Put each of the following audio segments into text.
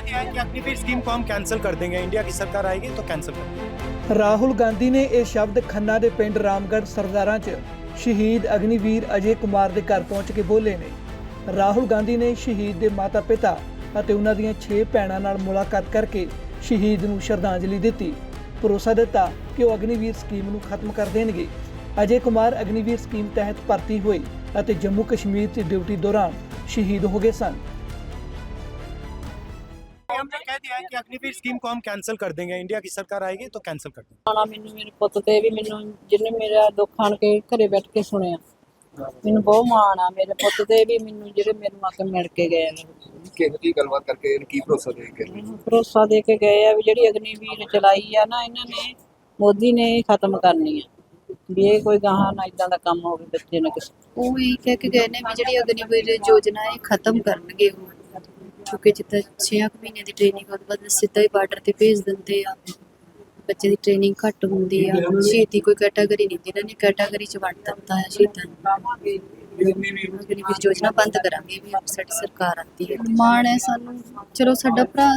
Scheme को हम cancel कर देंगे इंडिया की सरकार आएगी तो कैंसिल कर देंगे ਰਾਹੁਲ ਗਾਂਧੀ ਨੇ ਇਹ ਸ਼ਬਦ ਖੰਨਾ ਦੇ ਪਿੰਡ ਰਾਮਗੜ੍ਹ ਸਰਦਾਰਾਂ 'ਚ ਸ਼ਹੀਦ ਅਗਨੀਵੀਰ ਅਜੇ ਕੁਮਾਰ ਦੇ ਘਰ ਪਹੁੰਚ ਕੇ ਬੋਲੇ ਨੇ ਰਾਹੁਲ ਗਾਂਧੀ ਨੇ ਸ਼ਹੀਦ ਦੇ ਮਾਤਾ-ਪਿਤਾ ਅਤੇ ਉਹਨਾਂ ਦੀਆਂ 6 ਭੈਣਾਂ ਨਾਲ ਮੁਲਾਕਾਤ ਕਰਕੇ ਸ਼ਹੀਦ ਨੂੰ ਸ਼ਰਧਾਂਜਲੀ ਦਿੱਤੀ ਭਰੋਸਾ ਦਿੱਤਾ ਕਿ ਉਹ ਅਗਨੀਵੀਰ ਸਕੀਮ ਨੂੰ ਖਤਮ ਕਰ ਦੇਣਗੇ ਅਜੇ ਕੁਮਾਰ ਅਗਨੀਵੀਰ ਸਕੀਮ ਤਹਿਤ ਭਰਤੀ ਹੋਏ ਅਤੇ ਜੰਮੂ ਕਸ਼ਮੀਰ 'ਚ ਡਿਊਟੀ ਦੌਰਾਨ ਸ਼ਹੀਦ ਹੋ ਗਏ ਸਨ है कि अग्निवीर स्कीम को हम कैंसिल कर देंगे इंडिया की सरकार आएगी तो कैंसिल कर देंगे ਆਣਾ ਮੈਨੂੰ ਮੇਰੇ ਪੁੱਤ ਤੇ ਵੀ ਮੈਨੂੰ ਜਿਹਨੇ ਮੇਰਾ ਦੁੱਖ ਆਣ ਕੇ ਘਰੇ ਬੈਠ ਕੇ ਸੁਣਿਆ ਮੈਨੂੰ ਬਹੁਤ ਮਾਣ ਆ ਮੇਰੇ ਪੁੱਤ ਤੇ ਵੀ ਮੈਨੂੰ ਜਿਹੜੇ ਮੈਨੂੰ ਆ ਕੇ ਮਿਲ ਕੇ ਗਏ ਨੇ ਕਿਹੋ ਜਿਹੀ ਗੱਲਬਾਤ ਕਰਕੇ ਇਹਨੂੰ ਕੀ ਭਰੋਸਾ ਦੇ ਕੇ ਮੈਨੂੰ ਭਰੋਸਾ ਦੇ ਕੇ ਗਏ ਆ ਵੀ ਜਿਹੜੀ ਅਗਨੀਵੀਰ ਚਲਾਈ ਆ ਨਾ ਇਹਨਾਂ ਨੇ ਮੋਦੀ ਨੇ ਇਹ ਖਤਮ ਕਰਨੀ ਆ ਵੀ ਇਹ ਕੋਈ ਗਾਹਾਂ ਨਾ ਇਦਾਂ ਦਾ ਕੰਮ ਹੋਵੇ ਬੱਚੇ ਨਾ ਕਿਸੇ ਉਹ ਇਹ ਕਹਿ ਕੇ ਗਏ ਨੇ ਵੀ ਜਿਹੜੀ ਅਗਨੀਵੀਰ ਯੋਜਨਾ ਹੈ ਇਹ ਖਤਮ ਕਰਨਗੇ ਉਹ ਕਿਉਂਕਿ ਜਿੱਦਾਂ 6 ਮਹੀਨੇ ਦੀ ਟ੍ਰੇਨਿੰਗ ਉਹਦੇ ਬਾਅਦ ਸਿੱਧਾ ਹੀ ਬਾਰਡਰ ਤੇ ਭੇਜ ਦਿੰਦੇ ਆ। ਬੱਚੇ ਦੀ ਟ੍ਰੇਨਿੰਗ ਘੱਟ ਹੁੰਦੀ ਆ। ਸ਼ਹੀਦੀ ਕੋਈ ਕੈਟਾਗਰੀ ਨਹੀਂ ਇਹਨਾਂ ਨੇ ਕੈਟਾਗਰੀ ਚ ਵੰਡ ਦਿੱਤਾ ਹੈ ਸ਼ਹੀਦਾਂ ਨੂੰ। ਅਗਨੀਵੀਰ ਯੋਜਨਾ ਬੰਦ ਕਰਾਂਗੇ ਵੀ ਸਾਡੀ ਸਰਕਾਰ ਆਂਦੀ ਹੈ ਮਾਣ ਹੈ ਸਾਨੂੰ। ਚਲੋ ਸਾਡਾ ਭਰਾ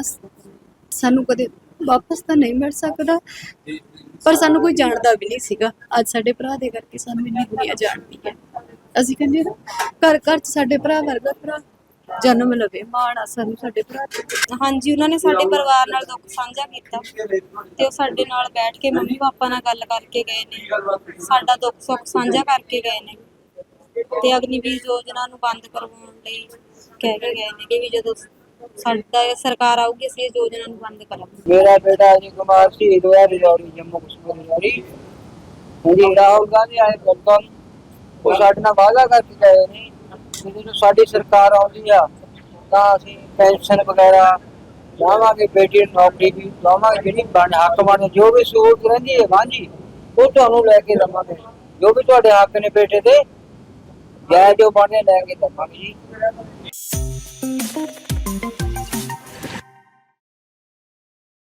ਸਾਨੂੰ ਕਦੇ ਵਾਪਸ ਤਾਂ ਨਹੀਂ ਮਿਲ ਸਕਦਾ। ਪਰ ਸਾਨੂੰ ਕੋਈ ਜਾਣਦਾ ਵੀ ਨਹੀਂ ਸੀਗਾ। ਅੱਜ ਸਾਡੇ ਭਰਾ ਦੇ ਕਰਕੇ ਸਾਨੂੰ ਇੰਨੀ ਦੁਨੀਆ ਜਾਣਦੀ ਹੈ ਅਸੀਂ ਕਹਿੰਦੇ ਨਾ ਘਰ ਘਰ ਚ ਸਾਡੇ ਭਰਾ ਵਰਗਾ ਭਰਾ। ਜਨਮ ਲਵੇ, ਮਾਣ ਆ ਸਾਨੂੰ ਸਾਡੇ ਭਰਾ ਤੇ ਹਾਂਜੀ, ਉਹਨਾਂ ਨੇ ਸਾਡੇ ਪਰਿਵਾਰ ਨਾਲ ਦੁੱਖ ਸਾਂਝਾ ਕੀਤਾ ਤੇ ਉਹ ਸਾਡੇ ਨਾਲ ਬੈਠ ਕੇ ਮੰਮੀ ਪਾਪਾ ਨਾਲ ਗੱਲ ਕਰਕੇ ਗਏ ਨੇ। ਸਾਡਾ ਦੁੱਖ ਸੁੱਖ ਸਾਂਝਾ ਕਰਕੇ ਗਏ ਨੇ। ਤੇ ਅਗਨੀਵੀਰ ਯੋਜਨਾ ਨੂੰ ਬੰਦ ਕਰਵਾਉਣ ਲਈ ਕਹਿ ਕੇ ਗਏ ਨੇ ਕਿ ਵੀ ਜਦੋਂ ਸਾਡਾ ਸਰਕਾਰ ਆਊਗੀ, ਅਸੀਂ ਇਸ ਯੋਜਨਾ ਨੂੰ ਬੰਦ ਕਰਾਂਗੇ। ਮੇਰਾ ਬੇਟਾ ਅਜੇ ਕੁਮਾਰ ਸ਼ਹੀਦ ਹੋਇਆ, ਰਿਜੌਰੀ, ਜੰਮੂ ਕਸ਼ਮੀਰ ਰਿਜੌਰੀ। ਹਾਂਜੀ ਰਾਹੁਲ ਗਾਂਧੀ ਆਏ ਬਿਲਕੁਲ ਉਹ ਸਾਡੇ ਨਾਲ ਵਾਅਦਾ ਕਰਕੇ ਗਏ ਨੇ। ਜਦੋਂ ਸਾਡੀ ਸਰਕਾਰ ਆਉਂਦੀ ਆ, ਤਾਂ ਅਸੀਂ ਪੈਨਸ਼ਨ ਵਗੈਰਾ ਲਾਵਾਂਗੇ, ਬੇਟੀ ਨੂੰ ਨੌਕਰੀ ਵੀ ਲਾਵਾਂਗੇ, ਜਿਹੜੀ ਬਣ, ਹੱਕ ਬਣ, ਜੋ ਵੀ ਸਹੂਲਤ ਰਹਿੰਦੀ ਹੈ ਵਾਂਝੀ ਉਹ ਤੁਹਾਨੂੰ ਲੈ ਕੇ ਦਵਾਂਗੇ। ਜੋ ਵੀ ਤੁਹਾਡੇ ਹੱਕ ਨੇ ਬੇਟੇ ਦੇ ਜੈ ਜੋ ਬਣਨੇ ਲੈ ਕੇ ਦਵਾਂਗੇ ਜੀ।